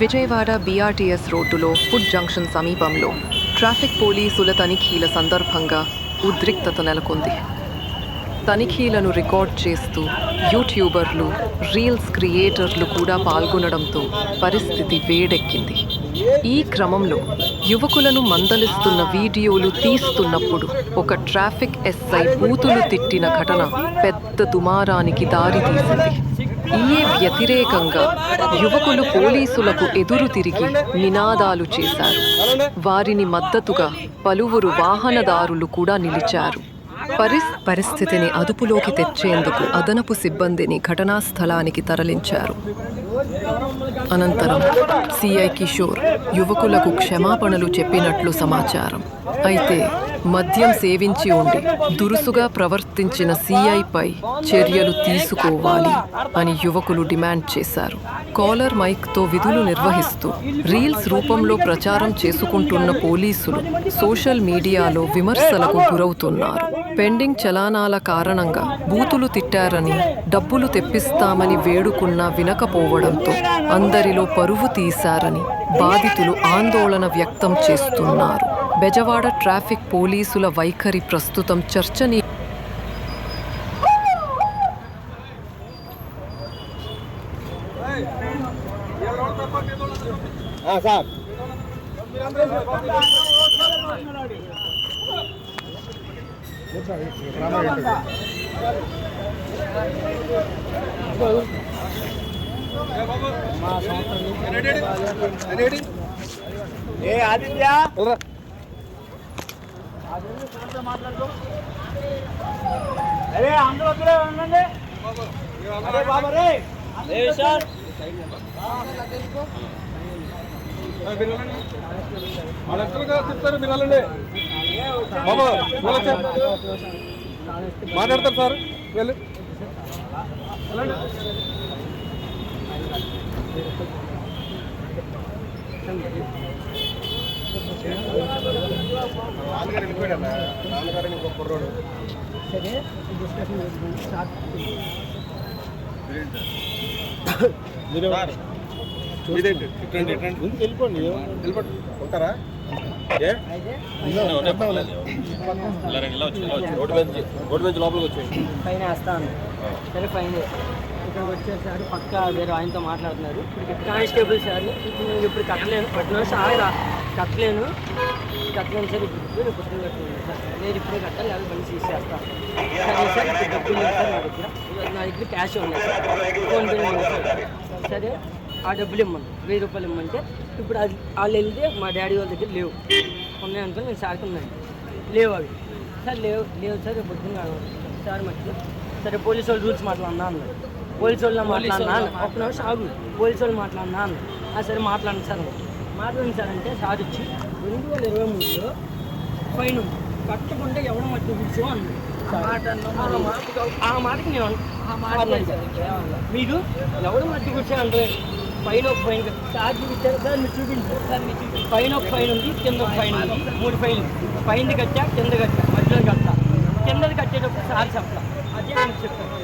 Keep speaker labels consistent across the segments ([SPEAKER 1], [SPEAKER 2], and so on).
[SPEAKER 1] Vijayawada BRTS రోడ్డులో food junction సమీపంలో traffic పోలీసుల తనిఖీల సందర్భంగా ఉద్రిక్తత నెలకొంది. తనిఖీలను రికార్డ్ చేస్తూ యూట్యూబర్లు రీల్స్ క్రియేటర్లు కూడా పాల్గొనడంతో పరిస్థితి వేడెక్కింది. ఈ క్రమంలో యువకులను మందలిస్తున్న వీడియోలు తీస్తున్నప్పుడు ఒక ట్రాఫిక్ ఎస్ఐ బూతులు తిట్టిన ఘటన పెద్ద దుమారానికి దారితీసింది. ఈయే వ్యతిరేకంగా యువకులు పోలీసులకు ఎదురు తిరిగి నినాదాలు చేశారు. వారిని మద్దతుగా పలువురు వాహనదారులు కూడా నిలిచారు. పరిస్ పరిస్థితిని అదుపులోకి తెచ్చేందుకు అదనపు సిబ్బందిని ఘటనా స్థలానికి తరలించారు. అనంతరం సిఐ కిషోర్ యువకులకు క్షమాపణలు చెప్పినట్లు సమాచారం. అయితే మద్యం సేవించి ఉండి దురుసుగా ప్రవర్తించిన సిఐపై చర్యలు తీసుకోవాలి అని యువకులు డిమాండ్ చేశారు. కాలర్ మైక్తో విధులు నిర్వహిస్తూ రీల్స్ రూపంలో ప్రచారం చేసుకుంటున్న పోలీసులు సోషల్ మీడియాలో విమర్శలకు గురవుతున్నారు. పెండింగ్ చలానాల కారణంగా బూతులు తిట్టారని డబ్బులు తెప్పిస్తామని వేడుకున్నా వినకపోవడంతో అందరిలో పరువు తీశారని బాధితులు ఆందోళన వ్యక్తం చేస్తున్నారు. బెజవాడ ట్రాఫిక్ పోలీసుల వైఖరి ప్రస్తుతం చర్చనీ
[SPEAKER 2] సార్. ఏ ఆదిత్య అరే అందరూ వద్దులే ఉండండి అరే బాబా రే సార్
[SPEAKER 3] ఎక్కడికి చెప్తారు మీరు వెళ్ళండి బాబా మాట్లాడతారు సార్ వెళ్ళి నాన్నగారు వెళ్ళిపోయాడు కుర్రోడు. సార్. వెళ్ళిపోండి వెళ్ళిపోండి. ఉంటారా? ఏ? రోడ్డు రోడ్డు లోపలికి వచ్చేయండి.
[SPEAKER 4] ఫైన్ వేస్తాను. సరే ఫైన్ ఇక్కడికి వచ్చేసారు పక్క వేరే ఆయనతో మాట్లాడుతున్నారు. కానిస్టేబుల్ సార్ ఇప్పుడు నేను ఇప్పుడు కట్టలేను. పట్టిన సార్ ఆయన కట్టలేను. కట్టలేను సార్ ఇప్పుడు రేపు పొద్దున్న కట్టలేను సార్. నేను ఇప్పుడే కట్టాలి లేదా మళ్ళీ తీసేస్తాను సరే సార్ ఇప్పుడు డబ్బులు ఇస్తాను సార్ నా దగ్గర. నా దగ్గర క్యాష్ ఉన్నాయి సార్. ఫోన్ ఉంది సార్. సరే ఆ డబ్బులు ఇమ్మను వెయ్యి రూపాయలు ఇమ్మంటే ఇప్పుడు అది వాళ్ళు వెళ్తే మా డాడీ వాళ్ళ దగ్గర లేవు. ఉన్నాయనుకో నేను సార్కి ఉన్నాను. లేవు అవి. సార్ లేవు లేవు సార్ రేపు పొద్దున్న సార్ మట్టి సరే పోలీసు వాళ్ళు రూల్స్ మాట్లాడినా అన్నారు. పోలీసు వాళ్ళు మాట్లాడినా. ఒక్క నిమిషం ఆగు. పోలీసు వాళ్ళు మాట్లాడినా సరే మాట్లాడండి సార్. మాట్లాడండి సార్ అంటే సార్ వచ్చి రెండు వేల ఇరవై మూడులో ఫైన్. కట్టకుండా ఎవడ మధ్య కూర్చో అన్నాడు. ఆ మాటకు నేను. మీరు ఎవడ మధ్య కూర్చో అంటే పైన ఒక ఫైన్ సార్ చూపించారు. సార్ మీరు చూపించారు సార్ మీరు చూపించారు పైన ఒక ఫైన్ ఉంది కింద ఒక ఫైన్ ఉంది. మూడు ఫైన్ పైనది కట్టా కింద కట్టా. మధ్యలో కట్టా కిందది కట్టేటప్పుడు సార్ చెప్పలా అదే ఆయన చెప్పారు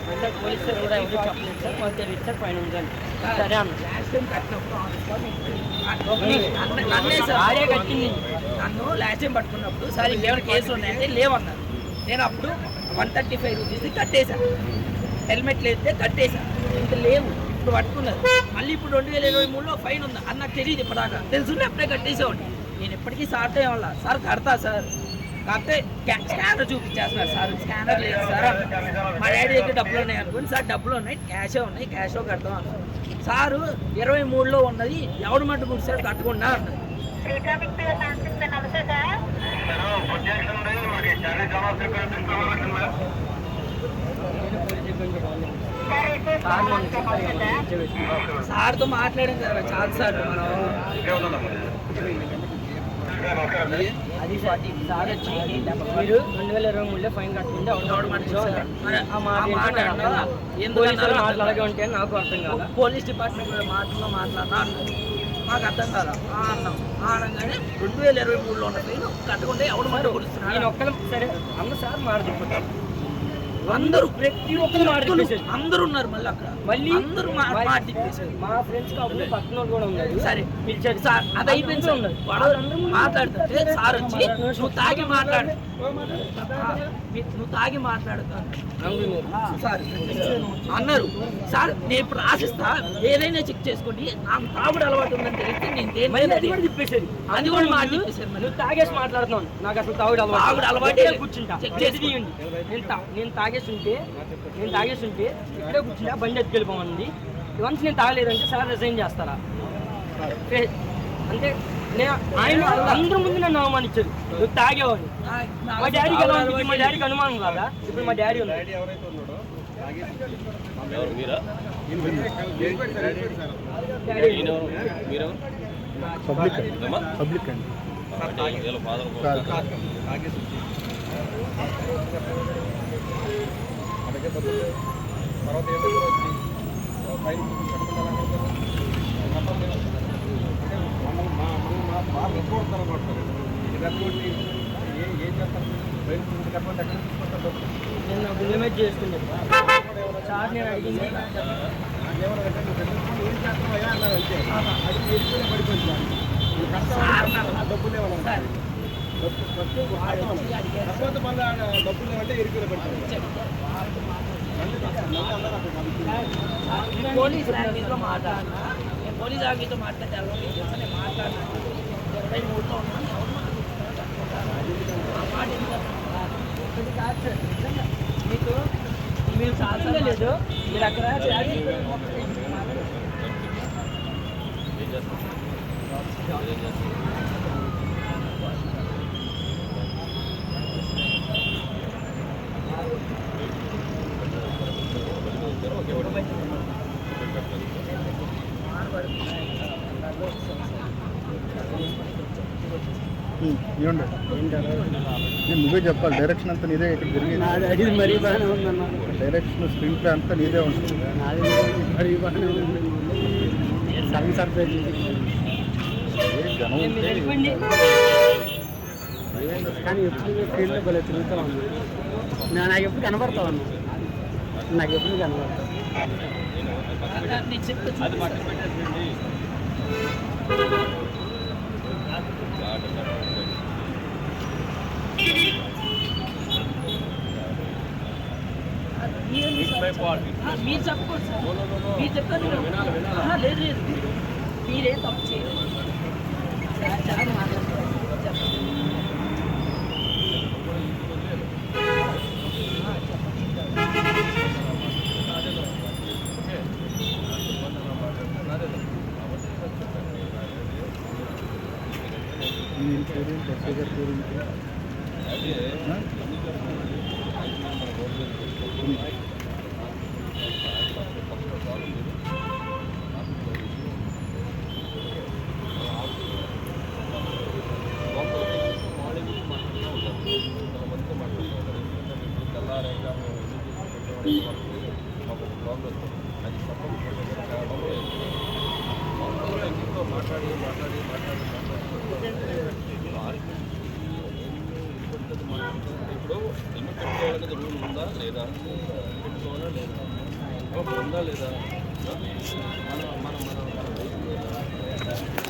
[SPEAKER 4] సార్ కూడా ఎవరు చెప్పలేదు సార్ మాకు పైన ఉందని సరే అన్న ఆడే కట్టింది
[SPEAKER 5] నన్ను లాచం పట్టుకున్నప్పుడు సార్ ఇంకేమైనా కేసులు ఉన్నాయంటే లేవన్నారు నేను అప్పుడు వన్ థర్టీ ఫైవ్ రూపీస్ కట్టేశాను హెల్మెట్ లేస్తే కట్టేశాను ఇంత లేవు ఇప్పుడు పట్టుకున్నారు మళ్ళీ ఇప్పుడు రెండు వేల ఇరవై మూడులో ఫైన్ ఉంది అని తెలియదు ఇప్పటిదాకా తెలుసుంటే అప్పుడే కట్టేసేవాడిని నేను ఎప్పటికీ సార్తో వల్ల సార్ కడతా సార్. కాకపోతే స్కా- స్కానర్ చూపించేస్తున్నారు సార్. స్కానర్ లేదు సార్. మా డాడీ దగ్గర డబ్బులు ఉన్నాయి అనుకోండి. సార్ డబ్బులు ఉన్నాయి. క్యాషే ఉన్నాయి. క్యాషో కడతాం అన్నారు సారు ఇరవై మూడులో ఉన్నది. ఎవడు మట్టుకు సార్ అన్నారు
[SPEAKER 4] సార్ కూర్చోబెట్టి.
[SPEAKER 5] సార్తో మాట్లాడాం కదా చాలా సార్లు మనం
[SPEAKER 4] అది సార్ వచ్చి మీరు రెండు వేల ఇరవై మూడులో ఫైన్ కట్టుకుంటే ఎవడు మనిషి
[SPEAKER 5] మరి
[SPEAKER 4] ఆ మాట
[SPEAKER 5] ఆ మాట
[SPEAKER 4] ఏంటో నాకు? అర్థం కాదు. పోలీసు
[SPEAKER 5] డిపార్ట్మెంట్ మాటలో మాట్లాడినా మాకు అర్థం కాదా? అన్నాం. అనగానే రెండు వేల ఇరవై మూడులో ఉన్న ఫైన్ కట్టుకుంటే ఎవడు మాట
[SPEAKER 4] నేను ఒక్కరు సరే అన్న సార్ మాట చెప్పుకుంటాను
[SPEAKER 5] అందరూ
[SPEAKER 4] ప్రతి ఒక్కరు
[SPEAKER 5] అందరూ ఉన్నారు మళ్ళీ అక్కడ.
[SPEAKER 4] మళ్ళీ
[SPEAKER 5] అందరూ మా-
[SPEAKER 4] ఫ్రెండ్స్ కాకుండా పక్కన వాళ్ళు కూడా ఉన్నారు.
[SPEAKER 5] సరే.
[SPEAKER 4] పిలిచారు.
[SPEAKER 5] సార్ అది అయిపోయింది సార్. వచ్చి నువ్వు తాగి మాట్లాడు. నువ్వు తాగి మాట్లాడుతాను సార్. అన్నారు. సార్ నేను ఇప్పుడు రాసిస్తా. ఏదైనా చెక్ చేసుకోండి. నాకు తాగుడు అలవాటు ఉందని తెలిస్తే నేను దేని మీద
[SPEAKER 4] అది కూడా తిప్పేశారు
[SPEAKER 5] అది కూడా మాట.
[SPEAKER 4] నువ్వు తాగేసి మాట్లాడుతున్నాను నాకు అసలు తాగుడు అలవాటు
[SPEAKER 5] తాగుడు అలవాటే.
[SPEAKER 4] కూర్చుంటా.
[SPEAKER 5] చెక్
[SPEAKER 4] చేసి నేను తా- నేను తాగేసి ఉంటే నేను తాగేసి ఉంటే ఇక్కడే కూర్చుంటా బండి ఎత్తుకెళ్ళిపోమంది. వన్స్ నేను తాగలేదంటే సార్ రిజైన్ చేస్తారా? అంటే నేను ఆయన అందరి ముందు నన్ను అవమానించారు. నువ్వు తాగేవాడిని
[SPEAKER 5] నా-
[SPEAKER 4] మా డాడీకి ఎలా ఉంటుంది? మా డాడీకి అనుమానం కాదా? ఇప్పుడు మా డాడీ ఉంది.
[SPEAKER 3] డాడీ ఎవరైతే ఉన్నాడో
[SPEAKER 2] పబ్లిక్? పబ్లిక్ అండి.
[SPEAKER 6] అంటే వీళ్ళ
[SPEAKER 3] అలాగే డబ్బులు తర్వాత ఏం దగ్గర వచ్చి ఫైన్ కట్టుకుంటారు మా మమ్మల్ని మా బాగా రెచ్చగొడతారు అనమాట ఇది రెచ్చగొట్టి ఏం ఏం చేస్తారు ఫైన్ కట్టమంటే ఎక్కడ తీసుకుంటారు
[SPEAKER 4] నేను సార్ నేను అడిగింది.
[SPEAKER 3] ఏం అన్నారు అంతే. అది పడిపోయింది. డబ్బులు తర్వాత మళ్ళీ డబ్బులు లేవంటే ఇరుకునే పడిపోయింది
[SPEAKER 5] పోలీస్ లాంగ్వేజ్ మాట్లాడినా నేను పోలీస్ లాంగ్వేజ్లో మాట్లాడితే నేను మాట్లాడినా. ఇరవై మూడులో ఉన్నాను
[SPEAKER 4] మీకు మీరు చాలా లేదు. మీరు అక్కడ
[SPEAKER 6] ఏం చేస్తారు
[SPEAKER 2] ఇవ్వండి నేను నువ్వే చెప్పాలి. డైరెక్షన్ అంతా నీదే ఇక్కడ జరిగేది.
[SPEAKER 4] అది మరీ బాగానే ఉందన్న.
[SPEAKER 2] డైరెక్షన్ స్క్రీన్ ప్లే అంతా నీదే ఉంటుంది.
[SPEAKER 4] నాది మరీ బాగానే ఉంది సగం సర్ప్రైజ్
[SPEAKER 2] జనం
[SPEAKER 4] కానీ ఎప్పుడు ఫీల్డ్లో భలే తిరుగుతూ ఉంది నా- నాకు ఎప్పుడు కనబడతా ఉన్నా. నాకు ఎప్పుడు కనబడతా
[SPEAKER 5] నేను చెప్తా
[SPEAKER 6] అది పక్కన పెట్టేసండి
[SPEAKER 5] ఆ, మీరు చెప్పుకోండి సార్ మీరు చెప్తాను నేను- ఆ, లేదు లేదు మీరేం తప్పు చేయలేదు సార్ చాలా మాట్లాడుతున్నారు చెప్పండి
[SPEAKER 2] మీ పేరు ఏంటి? ఎస్ఐ గారి
[SPEAKER 3] మాట్లాడి మాట్లాడి మాట్లాడి
[SPEAKER 6] ఇప్పుడు హెల్మెట్ పెట్టుకోవాలనేది రూల్ ఉందా లేదా పెట్టుకోవాలా లేదా ఉందా లేదా మన మన మన మన